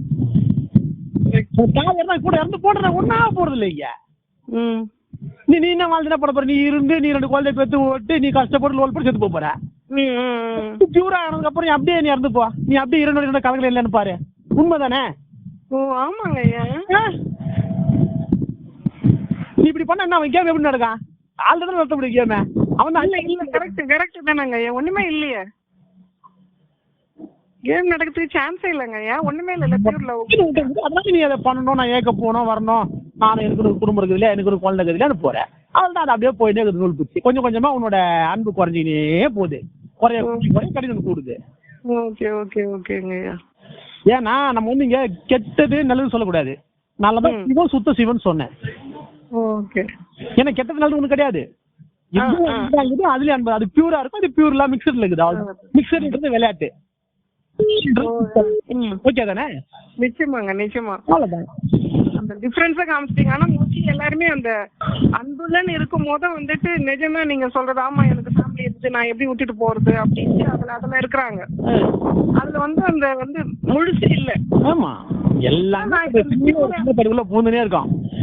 தாய் இருந்தா கூட இறந்து போடுற ஒன்னா போறது இல்லைங்க ம். நீ நீ என்ன வாழ்ந்துனா போட போற. நீ இருந்து நீ ரெண்டு குழந்தை பெத்து ஓட்டு நீ கஷ்டப்பட்டு லோல் போட்டு செத்து போற. பியூரா ஆனதுக்கு அப்புறம் நீ அப்படியே நீ இறந்து போ. நீ அப்படியே இரண்டு இரண்டு கலங்கல இல்லைன்னு பாரு. உண்மைதானே? ஓ ஆமாங்க? நீ இப்படி பண்ண என்ன அவன் கேம் எப்படி நடக்கான் ஆல்ரெடி நடத்த முடியும் கேம அவன் தான் இல்ல கரெக்ட் கரெக்ட் தானங்க ஒண்ணுமே இல்லையே. கேம் நடக்கிறதுக்கு சான்ஸே இல்லைங்க ஐயா ஒண்ணுமே இல்ல பியூர் லவ் அதனால நீ அதை பண்ணணும் நான் ஏக்க போகணும் வரணும். நான் எனக்கு ஒரு குடும்பம் இருக்குது இல்லையா? எனக்கு ஒரு குழந்தை இருக்குது இல்லையான்னு போறேன் அவள் தான் அது அப்படியே போயிட்டே இருக்குது நூல் பிடிச்சி கொஞ்சம் கொஞ்சமா உன்னோட அன்பு குறைஞ்சிக்கினே போகுது. குறைய குறைய கடிதம் கூடுது. ஓகே ஓகே ஓகேங்க ஏன்னா நம்ம வந்து இங்க கெட்டது நல்லது சொல்லக்கூடாது. நல்லதான் சிவன் சுத்த சிவன் சொன்னேன். ஓகே. ஏன்னா கெட்டது நல்லது ஒண்ணு கிடையாது. இதுவும் அதுலயும் அன்பு. அது பியூரா இருக்கும் அது பியூர்லாம் மிக்சர்ல இருக்குது. மிக்சர்ன்றது விளையாட்டு. ஓகே தானே? நிச்சயமாங்க நிச்சயமா. அவ்வளவுதான். அந்த டிஃபரன்ஸை காமிச்சிட்டீங்க. ஆனா மோஸ்ட்லி எல்லாருமே அந்த அன்புலன்னு இருக்கும் போது வந்துட்டு நிஜமா நீங்க சொல்றது ஆமா எனக்கு ஃபேமிலி இருக்கு நான் எப்படி விட்டுட்டு போறது? அப்படின்ட்டு அதுல அதுல இருக்கிறாங்க. அதுல வந்து அந்த வந்து முழுசு இல்ல. ஆமா. எல்லாமே சின்ன ஒரு சின்ன படிவுல பூந்துனே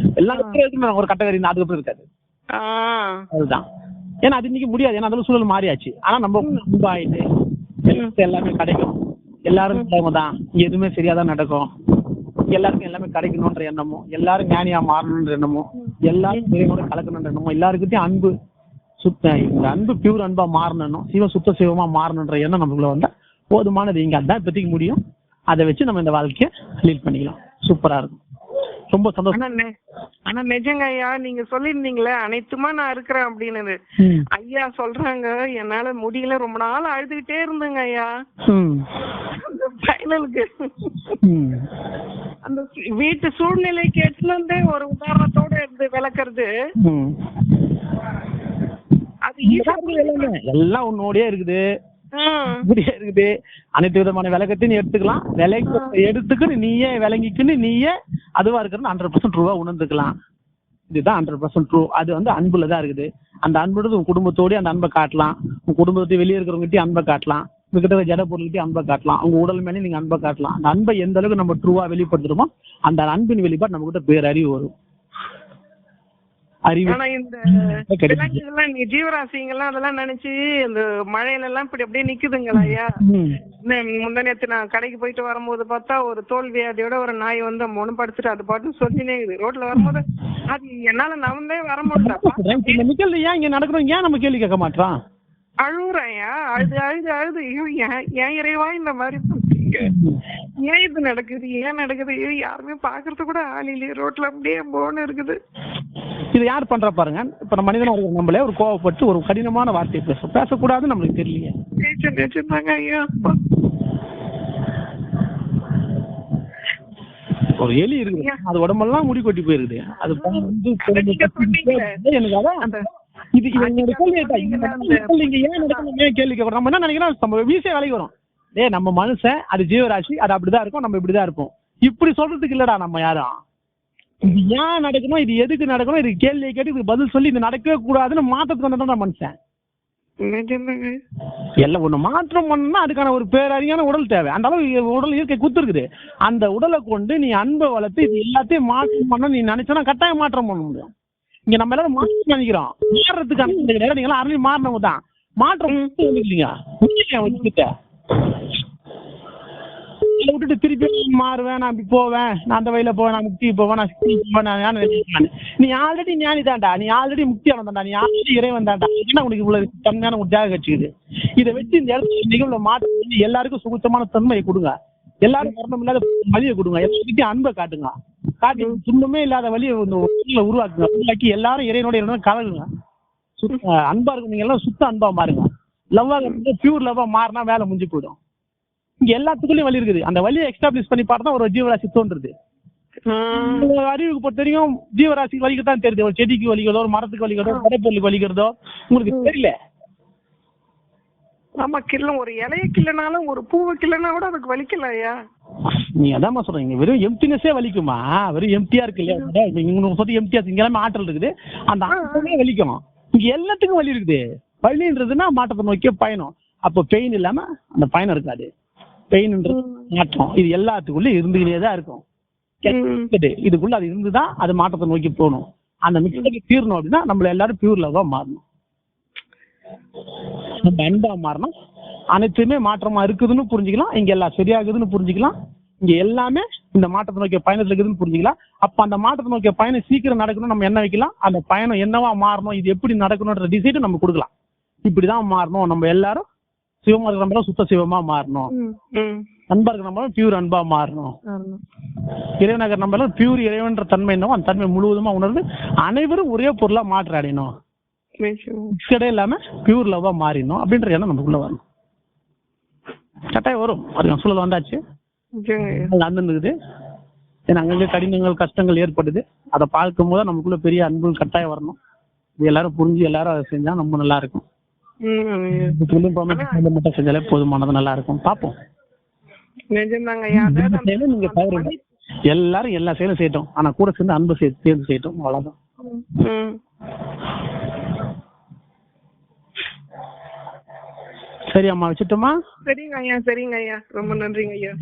இருக்கும் எல்லாருக்கும் ஒரு கட்டகரி அதுக்கப்புறம் இருக்காது. அதுதான். ஏன்னா அது இன்னைக்கு முடியாது. ஏன்னா அதெல்லாம் சூழல் மாறியாச்சு. ஆனா நம்ம அன்பு ஆயிட்டு எல்லாமே கிடைக்கும். எல்லாரும் தான் எதுவுமே சரியா தான் நடக்கும். எல்லாருக்கும் எல்லாமே கிடைக்கணும்ன்ற எண்ணமும் எல்லாரும் ஞானியா மாறணும்ன்ற எண்ணமும் எல்லாரும் இறைவனோட கலக்கணும்ன்ற எண்ணமும் எல்லாருக்கிட்டையும் அன்பு சுத்த இந்த அன்பு பியூர் அன்பா மாறணும் சிவ சுத்த சிவமா மாறணுன்ற எண்ணம் நமக்குள்ள வந்தா போதுமானது. இங்க அதான் இப்போதைக்கு முடியும். அதை வச்சு நம்ம இந்த வாழ்க்கைய லீட் பண்ணிக்கலாம். சூப்பரா இருக்கும். ரொம்ப சந்தோஷம் ஆனா நிஜங்க ஐயா நீங்க சொல்லியிருந்தீங்களே அனைத்துமா நான் இருக்கிறேன் அப்படின்னு. ஐயா சொல்றாங்க என்னால முடியல ரொம்ப நாள் அழுதுகிட்டே இருந்தேங்க ஐயா ஃபைனலுக்கு. அந்த வீட்டு சூழ்நிலை கேட்டுனே ஒரு உதாரணத்தோட இருந்து விளக்குறது. அது எல்லாமே எல்லாம் உன்னோடயே இருக்குது. இப்படியே இருக்குது. அனைத்து விதமான விளக்கத்தையும் நீ எடுத்துக்கலாம். விலைக்கு எடுத்துக்கின்னு நீயே விளங்கிக்கின்னு நீயே அதுவா இருக்கிறது ஹண்ட்ரட் பர்சன்ட் ட்ரூவா உணர்ந்துக்கலாம். இதுதான் ஹண்ட்ரட் பர்சன்ட் ட்ரூ அது வந்து அன்புல தான் இருக்குது. அந்த அன்புன்றது உன் குடும்பத்தோடய அந்த அன்பை காட்டலாம். உன் குடும்பத்தை வெளியே இருக்கிறவங்ககிட்டயும் அன்பை காட்டலாம். உங்ககிட்ட ஜட பொருள்கிட்டயும் அன்பை காட்டலாம். உங்க உடல் மேலே நீங்க அன்பை காட்டலாம். அந்த அன்பை எந்த அளவுக்கு நம்ம ட்ரூவா வெளிப்படுத்துறோமோ அந்த அன்பின் வெளிப்பாடு நம்ம கிட்ட பேரறிவு வரும். அறிவு. ஆனா இந்த கிடைக்கும். விலங்குகள்லாம் நீ ஜீவராசிங்கெல்லாம் அதெல்லாம் நினைச்சு இந்த மழையில எல்லாம் இப்படி அப்படியே நிக்குதுங்களா ஐயா. முந்தா நேத்து நான் கடைக்கு போயிட்டு வரும்போது பார்த்தா ஒரு தோல் வியாதியோட ஒரு நாய் வந்து மூணு படுத்துட்டு அது பாட்டு சொல்லினே இருக்குது. ரோட்ல வரும்போது அது என்னால நவந்தே வர முடியல நிக்கல் ஏன் இங்க நடக்கணும். ஏன் நம்ம கேள்வி கேட்க மாட்டோம் அழுகுறேன்யா அழுது அழுது அழுது. ஐயோ ஏன் ஏன் இறைவா இந்த மாதிரி பண்றீங்க? ஏன் இது நடக்குது? ஏன் நடக்குது? ஐயோ யாருமே பாக்குறது கூட ஆள் இல்லையே. ரோட்ல அப்படியே போன்னு இருக்குது. இது யார் பண்றா பாருங்க. இப்ப நம்ம மனிதனா இருக்கிற நம்மளே ஒரு கோவப்பட்டு ஒரு கடினமான வார்த்தையை பேசும் பேசக்கூடாதுன்னு நம்மளுக்கு தெரியலையே. நிஜம் நிஜம்தாங்க ஐயா. ஒரு எலி இருக்குது. அது உடம்பெல்லாம் முடி கொட்டி போயிருக்குது. அது. எனக்கு அதான் அந்த இது கேள்வி இங்க ஏன் ஏன் கேட்கறோம் நம்ம என்ன நினைக்கிறோம்? நம்ம வீசே வேலைக்கு வரும். டேய் நம்ம மனுஷன் அது ஜீவராசி அது அப்படிதான் இருக்கும் நம்ம இப்படிதான் இருப்போம். இப்படி சொல்றதுக்கு இல்லடா நம்ம யாரும். இது ஏன் நடக்கணும் இது எதுக்கு நடக்கணும் இதுக்கு கேள்வி கேட்டு இதுக்கு பதில் சொல்லி இது நடக்கவே கூடாதுன்னு மாற்றத்துக்கு வந்ததான் மனுஷன். எல்லாம் ஒண்ணு மாற்றம் பண்ணா அதுக்கான ஒரு பேரறியான உடல் தேவை. அந்த அளவு உடல் இயற்கை குத்துருக்குது. அந்த உடலை கொண்டு நீ அன்பை வளர்த்து இது எல்லாத்தையும் மாற்றம் பண்ண நீ நினைச்சனா கட்டாயம் மாற்றம் பண்ண முடியும். இங்க நம்ம எல்லாரும் மாற்றம் நினைக்கிறோம். மாறுறதுக்கு அந்த கிடையாது நீங்க எல்லாம் அருளையும் மாறினவங்க தான். மாற்றம் இல்லைங்க இதை விட்டுட்டு திருப்பி மாறுவேன் நான் இப்படி போவேன் நான் அந்த வழியில போவேன் நான் முக்தி போவேன் நான் போவேன் நான் ஞான நீ ஆல்ரெடி ஞானி தான்டா நீ ஆல்ரெடி முக்தி ஆனந்தான்டா நீ ஆல்ரெடி இறைவன் தான்டா. என்ன உனக்கு இவ்வளவு தன்மையான ஒரு தியாக கட்சிக்குது இதை வச்சு இந்த இடத்துல நிகழ்வுல மாற்றம் பண்ணி எல்லாருக்கும் சுகுத்தமான தன்மையை கொடுங்க. எல்லாரும் மரணம் இல்லாத வழியை கொடுங்க. எல்லாருக்கிட்டையும் அன்பை காட்டுங்க. காட்டி துன்பமே இல்லாத வழியை இந்த உருவாக்குங்க. உருவாக்கி எல்லாரும் இறைவனோட இறைவனோட கலகுங்க. சுத்த அன்பா இருக்கும் நீங்க எல்லாம் சுத்த அன்பா மாறுங்க. லவ்வா பியூர் லவ்வா மாறினா வேலை முடிஞ்சு போயிடும். இங்க எல்லாத்துக்குள்ளயும் வழி இருக்குது. அந்த வழியை எக்ஸ்டாப்ளிஷ் பண்ணி பார்த்தா ஒரு ஜீவராசி தோன்றுது. அறிவுக்கு பொறுத்த வரைக்கும் ஜீவராசிக்கு வலிக்கத்தான் தெரியுது. ஒரு செடிக்கு வலிக்கிறதோ ஒரு மரத்துக்கு வலிக்கிறதோ ஒரு படைப்பொருளுக்கு வலிக்கிறதோ உங்களுக்கு தெரியல. ஆமா கில்லும் ஒரு இலைய கிள்ளனாலும் ஒரு பூவை கிள்ளனா கூட அதுக்கு வலிக்கல ஐயா. நீ அதாம்மா சொல்றீங்க வெறும் எம்டினஸே வலிக்குமா? வெறும் எம்டியா இருக்கு இல்லையா? இங்க சொல்லி எம்டியா இங்க எல்லாமே ஆற்றல் இருக்குது. அந்த ஆற்றலே வலிக்கும் இங்க எல்லாத்துக்கும் வலி இருக்குது. வலின்றதுன்னா மாற்றத்தை நோக்கிய பயணம். அப்போ பெயின் இல்லாம அந்த பயணம் இருக்காது. பெயின்ன்றது மாற்றம். இது எல்லாத்துக்குள்ள இருந்துகிட்டே தான் இருக்கும். இதுக்குள்ள அது இருந்துதான் அது மாற்றத்தை நோக்கி போகணும். அந்த மிக்சரி தீரணும் அப்படின்னா நம்மள எல்லாரும் பியூர் லவ்வா மாறணும். நம்ம அன்பா மாறணும். அனைத்துமே மாற்றமா இருக்குதுன்னு புரிஞ்சுக்கலாம். இங்க எல்லாம் சரியாகுதுன்னு புரிஞ்சுக்கலாம். இங்க எல்லாமே இந்த மாற்றத்தை நோக்கிய பயணத்துல இருக்குதுன்னு புரிஞ்சுக்கலாம். அப்ப அந்த மாற்றத்தை நோக்கிய பயணம் சீக்கிரம் நடக்கணும் நம்ம என்ன வைக்கலாம்? அந்த பயணம் என்னவா மாறணும்? இது எப்படி நடக்கணும்ன்ற டிசைடு நம்ம கொடுக்கலாம். இப்படிதான் மாறணும். நம்ம எல்லாரும் சிவமா இருக்கிற நம்மளும் சுத்த சிவமா மாறணும். அன்பா இருக்கிற நம்மளும் பியூர் அன்பா மாறணும். இறைவனாக நம்மளும் பியூர் இறைவன்ற தன்மை என்னவோ அந்த தன்மை முழுவதுமா உணர்ந்து அனைவரும் ஒரே பொருளா மாற்ற அடையணும். மிக்சடே இல்லாம பியூர் லவ்வா மாறிடணும் அப்படின்ற எண்ணம் நமக்குள்ள வரணும். கட்டாயம் வரும். அது சூழல் வந்தாச்சு. நடந்துருக்குது. ஏன்னா அங்கங்க கடினங்கள் கஷ்டங்கள் ஏற்படுது. அதை பார்க்கும் போது நமக்குள்ள பெரிய அன்பு கட்டாயம் வரணும். இது எல்லாரும் புரிஞ்சு எல்லாரும் அதை செஞ்சா நம்ம நல்லா இருக்கும். மட்டும் செஞ்சாலே போதுமானது நல்லா இருக்கும் செயலும் நீங்க தவறு எல்லாரும் எல்லா செயலும் செய்யட்டும். ஆனா கூட சேர்ந்து அன்பு சேர்த்து சேர்ந்து செய்யட்டும். அவ்வளவுதான். சரி அம்மா வச்சுட்டோமா? சரிங்க ஐயா சரிங்க ஐயா. ரொம்ப நன்றிங்க ஐயா.